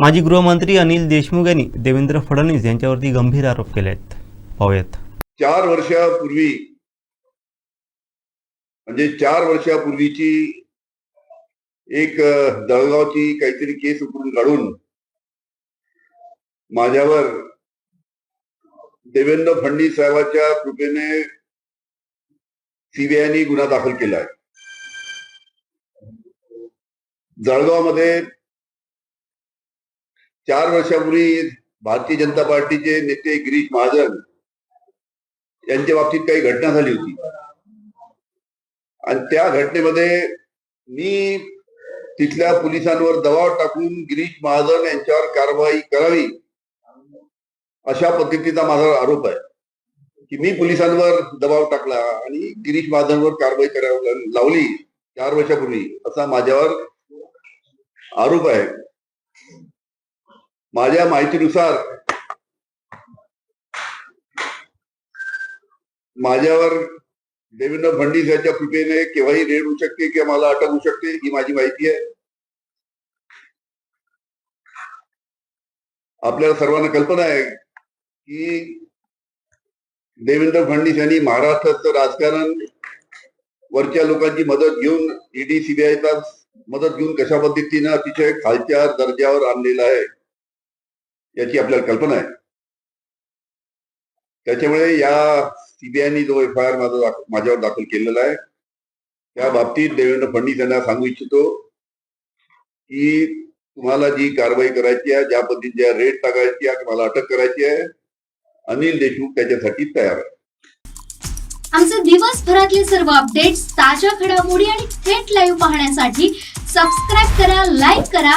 माजी गृहमंत्री अनिल देशमुख यांनी देवेंद्र फडणवीस यांच्यावरती गंभीर आरोप केले आहेत पाहूयात. चार वर्षापूर्वी म्हणजे चार वर्षापूर्वीची एक अ, दळगावची काहीतरी केस उकरून काढून माझ्यावर देवेंद्र फडणवीस साहेबांच्या कृपेने सीबीआयने गुन्हा दाखल केला आहे जळगावमध्ये चार वर्षापूर्वी भारतीय जनता पार्टीचे नेते गिरीश महाजन यांच्या बाबतीत काही घटना झाली होती. आणि त्या घटनेमध्ये मी तिथल्या पोलिसांवर दबाव टाकून गिरीश महाजन यांच्यावर कारवाई करावी अशा पद्धतीचा माझा आरोप आहे. की मी पोलिसांवर दबाव टाकला आणि गिरीश महाजनवर कारवाई करावी लावली चार वर्षापूर्वी असा माझ्यावर आरोप आहे. माझ्या माहितीनुसार माझ्यावर देवेंद्र फडणवीस यांच्या कृपेने केव्हाही रेड होऊ शकते किंवा मला अटक होऊ शकते ही माझी माहिती आहे. आपल्याला सर्वांना कल्पना आहे की देवेंद्र फडणवीस यांनी महाराष्ट्राचं राजकारण वरच्या लोकांची मदत घेऊन ईडी सीबीआयचा मदत घेऊन कशा पद्धतीनं अतिशय खालच्या दर्जावर आणलेला आहे. याची आपल्याला कल्पना आहे. त्याच्यामुळे या सीबीआयने जो एफ आय आर माझा माझ्यावर दाखल केलेला आहे त्या बाबतीत देवेंद्र फडणवीस यांना सांगू इच्छितो की तुम्हाला जी कारवाई करायची आहे ज्या पद्धतीच्या रेट टाकायची आहे मला अटक करायची आहे अनिल देशमुख त्याच्यासाठी तयार आहे. आमचे दिवसभरातले सर्व अपडेट्स ताज्या घडामोडी आणि थेट लाईव्ह पाहण्यासाठी सबस्क्राईब करा लाईक करा